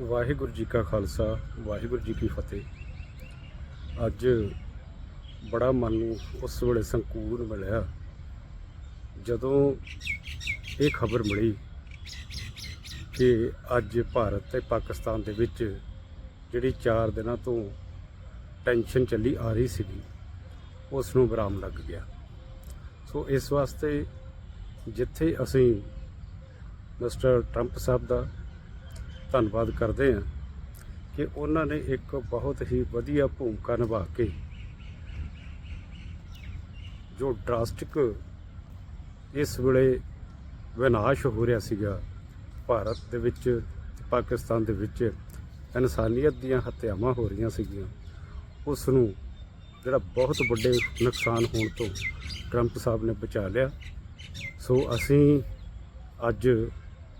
ਵਾਹਿਗੁਰੂ ਜੀ ਕਾ ਖਾਲਸਾ, ਵਾਹਿਗੁਰੂ ਜੀ ਕੀ ਫਤਿਹ। ਅੱਜ ਬੜਾ ਮਨ ਨੂੰ ਉਸ ਵੇਲੇ ਸੰਕੂਨ ਮਿਲਿਆ, ਜਦੋਂ ਇਹ ਖਬਰ ਮਿਲੀ ਕਿ ਅੱਜ ਭਾਰਤ ਤੇ ਪਾਕਿਸਤਾਨ ਦੇ ਵਿੱਚ ਜਿਹੜੀ 4 ਦਿਨਾਂ ਤੋਂ ਟੈਨਸ਼ਨ ਚੱਲੀ ਆ ਰਹੀ ਸੀਗੀ, ਉਸ ਨੂੰ ਵਿਰਾਮ ਲੱਗ ਗਿਆ। ਸੋ ਇਸ ਵਾਸਤੇ ਜਿੱਥੇ ਅਸੀਂ ਮਿਸਟਰ ਟਰੰਪ ਸਾਹਿਬ ਦਾ ਧੰਨਵਾਦ ਕਰਦੇ ਹਾਂ ਕਿ ਉਹਨਾਂ ਨੇ ਇੱਕ ਬਹੁਤ ਹੀ ਵਧੀਆ ਭੂਮਿਕਾ ਨਿਭਾ ਕੇ ਜੋ ਡਰਾਸਟਿਕ ਇਸ ਵੇਲੇ ਵਿਨਾਸ਼ ਹੋ ਰਿਹਾ ਸੀਗਾ ਭਾਰਤ ਦੇ ਵਿੱਚ ਪਾਕਿਸਤਾਨ ਦੇ ਵਿੱਚ, ਇਨਸਾਨੀਅਤ ਦੀਆਂ ਹੱਤਿਆਵਾਂ ਹੋ ਰਹੀਆਂ ਸੀਗੀਆਂ। ਉਸ ਨੂੰ ਜਿਹੜਾ ਬਹੁਤ ਵੱਡੇ ਨੁਕਸਾਨ ਹੋਣ ਤੋਂ ਟਰੰਪ ਸਾਹਿਬ ਨੇ ਬਚਾ ਲਿਆ। ਸੋ ਅਸੀਂ ਅੱਜ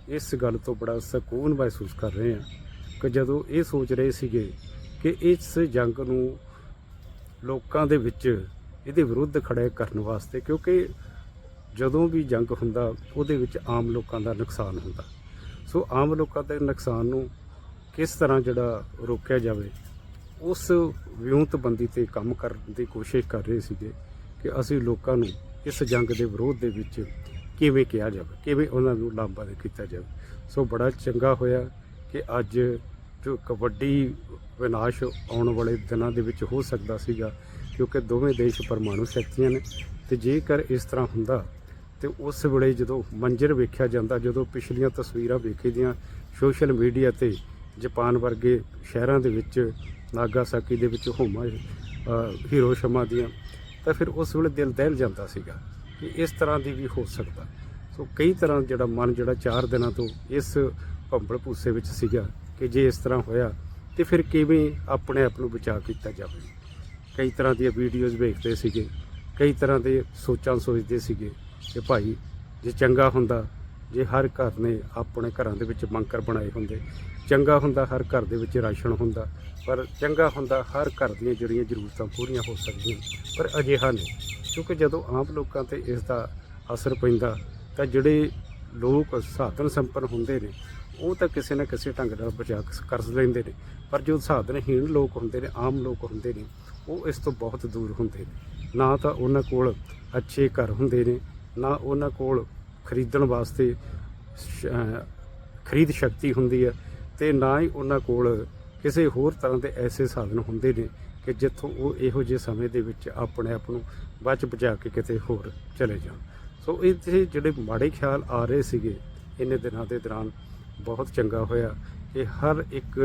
ਇਸ ਗੱਲ ਤੋਂ ਬੜਾ ਸਕੂਨ ਮਹਿਸੂਸ ਕਰ ਰਹੇ ਹਾਂ ਕਿ ਜਦੋਂ ਇਹ ਸੋਚ ਰਹੇ ਸੀਗੇ ਕਿ ਇਸ ਜੰਗ ਨੂੰ ਲੋਕਾਂ ਦੇ ਵਿੱਚ ਇਹਦੇ ਵਿਰੁੱਧ ਖੜੇ ਕਰਨ ਵਾਸਤੇ, ਕਿਉਂਕਿ ਜਦੋਂ ਵੀ ਜੰਗ ਹੁੰਦਾ, ਉਹਦੇ ਵਿੱਚ ਆਮ ਲੋਕਾਂ ਦਾ ਨੁਕਸਾਨ ਹੁੰਦਾ। ਸੋ ਆਮ ਲੋਕਾਂ ਦੇ ਨੁਕਸਾਨ ਨੂੰ ਕਿਸ ਤਰ੍ਹਾਂ ਜਿਹੜਾ ਰੋਕਿਆ ਜਾਵੇ, ਉਸ ਵਿਉਂਤਬੰਦੀ ਤੇ ਕੰਮ ਕਰਨ ਦੀ ਕੋਸ਼ਿਸ਼ ਕਰ ਰਹੇ ਸੀਗੇ ਕਿ ਅਸੀਂ ਲੋਕਾਂ ਨੂੰ ਇਸ ਜੰਗ ਦੇ ਵਿਰੋਧ ਦੇ ਵਿੱਚ ਕਿਵੇਂ ਕਿਹਾ ਜਾਵੇ ਕਿਵੇਂ ਉਹਨਾਂ ਨੂੰ ਲਾਂਭਾ ਕੀਤਾ ਜਾਵੇ। ਸੋ ਬੜਾ ਚੰਗਾ ਹੋਇਆ ਕਿ ਅੱਜ ਜੋ ਕਬੱਡੀ ਵਿਨਾਸ਼ ਆਉਣ ਵਾਲੇ ਦਿਨਾਂ ਦੇ ਵਿੱਚ ਹੋ ਸਕਦਾ ਸੀਗਾ ਕਿਉਂਕਿ ਦੋਵੇਂ ਦੇਸ਼ ਪਰਮਾਣੂ ਸ਼ਕਤੀਆਂ ਨੇ ਤੇ ਜੇਕਰ ਇਸ ਤਰ੍ਹਾਂ ਹੁੰਦਾ ਤੇ ਉਸ ਵੇਲੇ ਜਦੋਂ ਮੰਜ਼ਰ ਵੇਖਿਆ ਜਾਂਦਾ ਜਦੋਂ ਪਿਛਲੀਆਂ ਤਸਵੀਰਾਂ ਵੇਖੀਆਂ ਸੋਸ਼ਲ ਮੀਡੀਆ ਤੇ ਜਾਪਾਨ ਵਰਗੇ ਸ਼ਹਿਰਾਂ ਦੇ ਵਿੱਚ ਨਾਗਾਸਾਕੀ ਦੇ ਵਿੱਚ ਹੋਮਾ ਅ, ਹੀਰੋਸ਼ੀਮਾ ਦੀਆਂ ਤਾਂ ਫਿਰ ਉਸ ਵੇਲੇ ਦਿਲ ਦਹਿਲ ਜਾਂਦਾ ਸੀਗਾ। ਕਿ ਇਸ ਤਰ੍ਹਾਂ ਦੀ ਵੀ ਹੋ ਸਕਦਾ। ਸੋ ਕਈ ਤਰ੍ਹਾਂ ਜਿਹੜਾ ਮਨ ਜਿਹੜਾ 4 ਦਿਨਾਂ ਤੋਂ ਇਸ ਭੰਬਲ ਭੂਸੇ ਵਿੱਚ ਸੀਗਾ ਕਿ ਜੇ ਇਸ ਤਰ੍ਹਾਂ ਹੋਇਆ ਤੇ ਫਿਰ ਕਿਵੇਂ ਆਪਣੇ ਆਪ ਨੂੰ ਬਚਾ ਕੀਤਾ ਜਾਵੇ। ਕਈ ਤਰ੍ਹਾਂ ਦੀਆਂ ਵੀਡੀਓਜ਼ ਵੇਖਦੇ ਸੀਗੇ, ਕਈ ਤਰ੍ਹਾਂ ਦੇ ਸੋਚਾਂ ਸੋਚਦੇ ਸੀਗੇ ਕਿ ਭਾਈ ਜੇ ਚੰਗਾ ਹੁੰਦਾ ਜੇ ਹਰ ਘਰ ਨੇ ਆਪਣੇ ਘਰਾਂ ਦੇ ਵਿੱਚ ਬੰਕਰ ਬਣਾਏ ਹੁੰਦੇ, ਚੰਗਾ ਹੁੰਦਾ ਹਰ ਘਰ ਦੇ ਵਿੱਚ ਰਾਸ਼ਨ ਹੁੰਦਾ, ਪਰ ਚੰਗਾ ਹੁੰਦਾ ਹਰ ਘਰ ਦੀਆਂ ਜਿਹੜੀਆਂ ਜ਼ਰੂਰਤਾਂ ਪੂਰੀਆਂ ਹੋ ਸਕਦੀਆਂ, ਪਰ ਅਜਿਹਾ ਨਹੀਂ। ਕਿਉਂਕਿ ਜਦੋਂ ਆਮ ਲੋਕਾਂ ਤੇ ਇਸ ਦਾ ਅਸਰ ਪੈਂਦਾ, ਤਾਂ ਜਿਹੜੇ ਲੋਕ ਸਾਧਨ ਸੰਪੰਨ ਹੁੰਦੇ ਨੇ, ਉਹ ਤਾਂ ਕਿਸੇ ਨਾ ਕਿਸੇ ਢੰਗ ਨਾਲ ਬਚਾ ਕਰ ਲੈਂਦੇ ਨੇ। ਪਰ ਜੋ ਸਾਧਨਹੀਣ ਲੋਕ ਹੁੰਦੇ ਨੇ, ਆਮ ਲੋਕ ਹੁੰਦੇ ਨੇ, ਉਹ ਇਸ ਤੋਂ ਬਹੁਤ ਦੂਰ ਹੁੰਦੇ ਨੇ। ਨਾ ਤਾਂ ਉਹਨਾਂ ਕੋਲ ਅੱਛੇ ਘਰ ਹੁੰਦੇ ਨੇ, ਨਾ ਉਹਨਾਂ ਕੋਲ ਖਰੀਦਣ ਵਾਸਤੇ ਸ਼- ਖਰੀਦ ਸ਼ਕਤੀ ਹੁੰਦੀ ਹੈ ਤੇ ਨਾ ਹੀ ਉਹਨਾਂ ਕੋਲ ਕਿਸੇ ਹੋਰ ਤਰ੍ਹਾਂ ਦੇ ਐਸੇ ਸਾਧਨ ਹੁੰਦੇ ਨੇ ਕਿ ਜਿੱਥੋਂ ਉਹ ਇਹੋ ਜਿਹੇ ਸਮੇਂ ਦੇ ਵਿੱਚ ਆਪਣੇ ਆਪ ਨੂੰ ਬਚ ਬਚਾ ਕੇ ਕਿਤੇ ਹੋਰ ਚਲੇ ਜਾਣ। ਸੋ ਇਹ ਜਿਹੜੇ ਮਾੜੇ ਖਿਆਲ ਆ ਰਹੇ ਸੀਗੇ, ਇੰਨੇ ਦਿਨਾਂ ਦੇ ਦੌਰਾਨ ਬਹੁਤ ਚੰਗਾ ਹੋਇਆ ਕਿ ਹਰ ਇੱਕ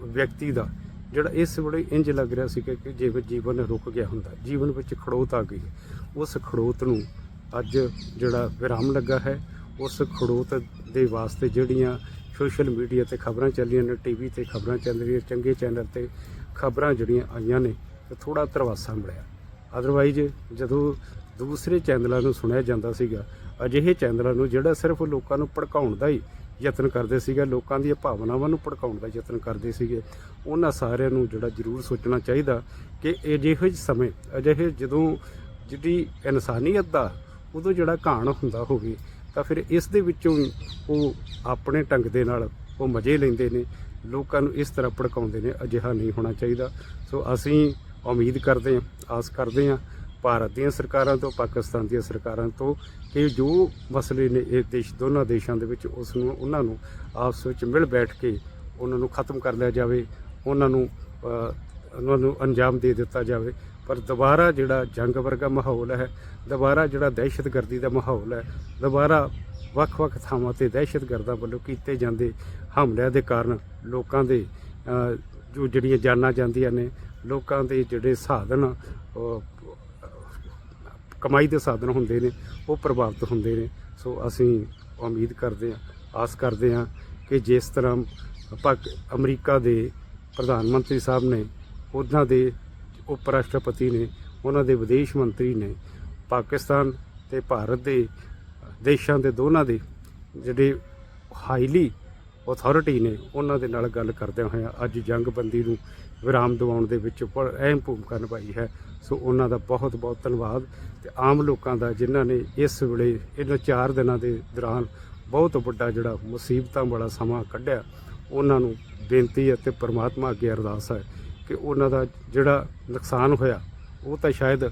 ਵਿਅਕਤੀ ਦਾ ਜਿਹੜਾ ਇਸ ਵੇਲੇ ਇੰਜ ਲੱਗ ਰਿਹਾ ਸੀ ਕਿ ਜਿਵੇਂ ਜੀਵਨ ਰੁਕ ਗਿਆ ਹੁੰਦਾ, ਜੀਵਨ ਵਿੱਚ ਖੜੋਤ ਆ ਗਈ, ਉਸ ਖੜੋਤ ਨੂੰ ਅੱਜ ਜਿਹੜਾ ਵਿਰਾਮ ਲੱਗਾ ਹੈ, ਉਸ ਖੜੋਤ ਦੇ ਵਾਸਤੇ ਜਿਹੜੀਆਂ ਸੋਸ਼ਲ ਮੀਡੀਆ ਤੇ ਖਬਰਾਂ ਚੱਲੀਆਂ ਨੇ ਟੀਵੀ ਤੇ ਖਬਰਾਂ ਚੱਲ ਰਹੀਆਂ, ਚੰਗੇ ਚੈਨਲ ਤੇ ਖਬਰਾਂ ਜਿਹੜੀਆਂ ਆਈਆਂ ਨੇ, ਤੇ ਥੋੜਾ ਤਰਵਾਸਾ ਮਿਲਿਆ। ਅਦਰਵਾਈਜ਼ ਜਦੋਂ ਦੂਸਰੇ ਚੈਨਲਾਂ ਨੂੰ ਸੁਣਿਆ ਜਾਂਦਾ ਸੀਗਾ, ਅਜਿਹੇ ਚੈਨਲਾਂ ਨੂੰ ਜਿਹੜਾ ਸਿਰਫ ਲੋਕਾਂ ਨੂੰ ਭੜਕਾਉਣ ਦਾ ਹੀ ਯਤਨ ਕਰਦੇ ਸੀਗੇ, ਲੋਕਾਂ ਦੀਆਂ ਭਾਵਨਾਵਾਂ ਨੂੰ ਭੜਕਾਉਣ ਦਾ ਯਤਨ ਕਰਦੇ ਸੀਗੇ, ਉਹਨਾਂ ਸਾਰਿਆਂ ਨੂੰ ਜਿਹੜਾ ਜ਼ਰੂਰ ਸੋਚਣਾ ਚਾਹੀਦਾ ਕਿ ਅਜਿਹੇ ਸਮੇਂ, ਅਜਿਹੇ ਜਦੋਂ ਜਿਹੜੀ ਇਨਸਾਨੀਅਤ ਦਾ ਉਦੋਂ ਜਿਹੜਾ ਘਾਣ ਹੁੰਦਾ ਹੋਵੇ, ਤਾਂ ਫਿਰ ਇਸ ਦੇ ਵਿੱਚੋਂ ਉਹ ਆਪਣੇ ਢੰਗ ਦੇ ਨਾਲ ਉਹ ਮਜ਼ੇ ਲੈਂਦੇ ਨੇ। ਲੋਕਾਂ ਨੂੰ ਇਸ ਤਰ੍ਹਾਂ ਭੜਕਾਉਂਦੇ ਨੇ, ਅਜਿਹਾ ਨਹੀਂ ਹੋਣਾ ਚਾਹੀਦਾ। ਸੋ ਅਸੀਂ ਉਮੀਦ ਕਰਦੇ ਹਾਂ, ਆਸ ਕਰਦੇ ਹਾਂ, ਭਾਰਤ ਦੀਆਂ ਸਰਕਾਰਾਂ ਤੋਂ, ਪਾਕਿਸਤਾਨ ਦੀਆਂ ਸਰਕਾਰਾਂ ਤੋਂ ਕਿ ਜੋ ਮਸਲੇ ਨੇ ਇਹ ਦੇਸ਼, ਦੋਨਾਂ ਦੇਸ਼ਾਂ ਦੇ ਵਿੱਚ ਉਸ ਨੂੰ, ਉਹਨਾਂ ਨੂੰ ਆਪਸ ਵਿੱਚ ਮਿਲ ਬੈਠ ਕੇ ਉਹਨਾਂ ਨੂੰ ਖਤਮ ਕਰ ਲਿਆ ਜਾਵੇ, ਉਹਨਾਂ ਨੂੰ ਉਹਨਾਂ ਨੂੰ ਅੰਜਾਮ ਦੇ ਦਿੱਤਾ ਜਾਵੇ। ਪਰ ਦੁਬਾਰਾ ਜਿਹੜਾ ਜੰਗ ਵਰਗਾ ਮਾਹੌਲ ਹੈ, ਦੁਬਾਰਾ ਜਿਹੜਾ ਦਹਿਸ਼ਤਗਰਦੀ ਦਾ ਮਾਹੌਲ ਹੈ, ਦੁਬਾਰਾ ਵੱਖ-ਵੱਖ ਥਾਵਾਂ ਤੇ ਦਹਿਸ਼ਤਗਰਦਾਂ ਵੱਲੋਂ ਕੀਤੇ ਜਾਂਦੇ ਹਮਲਿਆਂ ਦੇ ਕਾਰਨ ਲੋਕਾਂ ਦੇ ਜੋ ਜਿਹੜੀਆਂ ਜਾਨਾਂ ਜਾਂਦੀਆਂ ਨੇ, ਲੋਕਾਂ ਦੇ ਜਿਹੜੇ ਸਾਧਨ ਕਮਾਈ ਦੇ ਸਾਧਨ ਹੁੰਦੇ ਨੇ, ਉਹ ਪ੍ਰਭਾਵਿਤ ਹੁੰਦੇ ਨੇ। ਸੋ ਅਸੀਂ ਉਮੀਦ ਕਰਦੇ ਹਾਂ, ਆਸ ਕਰਦੇ ਹਾਂ ਕਿ ਜਿਸ ਤਰ੍ਹਾਂ ਪਾਕ ਅਮਰੀਕਾ ਦੇ ਪ੍ਰਧਾਨ ਮੰਤਰੀ ਸਾਹਿਬ ਨੇ ਉਹਨਾਂ ਦੇ ਉਪ ਰਾਸ਼ਟਰਪਤੀ ਨੇ, ਉਹਨਾਂ ਦੇ ਵਿਦੇਸ਼ ਮੰਤਰੀ ਨੇ, ਪਾਕਿਸਤਾਨ ਤੇ ਭਾਰਤ ਦੇ ਦੇਸ਼ਾਂ ਦੇ ਦੋਨਾਂ ਦੇ ਜਿਹੜੇ ਹਾਈਲੀ ਅਥਾਰਟੀ ਨੇ, ਉਹਨਾਂ ਦੇ ਨਾਲ ਗੱਲ ਕਰਦਿਆਂ ਹੋਇਆਂ ਅੱਜ ਜੰਗਬੰਦੀ ਨੂੰ ਵਿਰਾਮ ਦਿਵਾਉਣ ਦੇ ਵਿੱਚ ਬੜ ਅਹਿਮ ਭੂਮਿਕਾ ਨਿਭਾਈ ਹੈ। ਸੋ ਉਹਨਾਂ ਦਾ ਬਹੁਤ ਬਹੁਤ ਧੰਨਵਾਦ ਤੇ ਆਮ ਲੋਕਾਂ ਦਾ ਜਿਨ੍ਹਾਂ ਨੇ ਇਸ ਵੇਲੇ ਇਹਨਾਂ 4 ਦਿਨਾਂ ਦੇ ਦੌਰਾਨ ਬਹੁਤ ਵੱਡਾ ਜਿਹੜਾ ਮੁਸੀਬਤਾਂ ਵਾਲਾ ਸਮਾਂ ਕੱਢਿਆ, ਉਹਨਾਂ ਨੂੰ ਬੇਨਤੀ ਅਤੇ ਪਰਮਾਤਮਾ ਅੱਗੇ ਅਰਦਾਸ ਹੈ ਕਿ ਉਹਨਾਂ ਦਾ ਜਿਹੜਾ ਨੁਕਸਾਨ ਹੋਇਆ, ਉਹ ਤਾਂ ਸ਼ਾਇਦ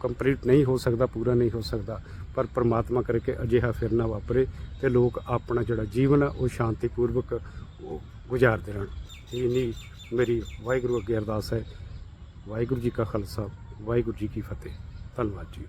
ਕੰਪਲੀਟ ਨਹੀਂ ਹੋ ਸਕਦਾ, ਪੂਰਾ ਨਹੀਂ ਹੋ ਸਕਦਾ, ਪਰ ਪ੍ਰਮਾਤਮਾ ਕਰਕੇ ਅਜਿਹਾ ਫਿਰ ਨਾ ਵਾਪਰੇ ਤੇ ਲੋਕ ਆਪਣਾ ਜਿਹੜਾ ਜੀਵਨ ਆ, ਉਹ ਸ਼ਾਂਤੀਪੂਰਵਕ ਉਹ ਗੁਜ਼ਾਰਦੇ ਰਹਿਣ। ਇਹ ਨਹੀਂ ਮੇਰੀ ਵਾਹਿਗੁਰੂ ਅੱਗੇ ਅਰਦਾਸ ਹੈ। ਵਾਹਿਗੁਰੂ ਜੀ ਕਾ ਖਾਲਸਾ, ਵਾਹਿਗੁਰੂ ਜੀ ਕੀ ਫਤਿਹ। ਧੰਨਵਾਦ ਜੀ।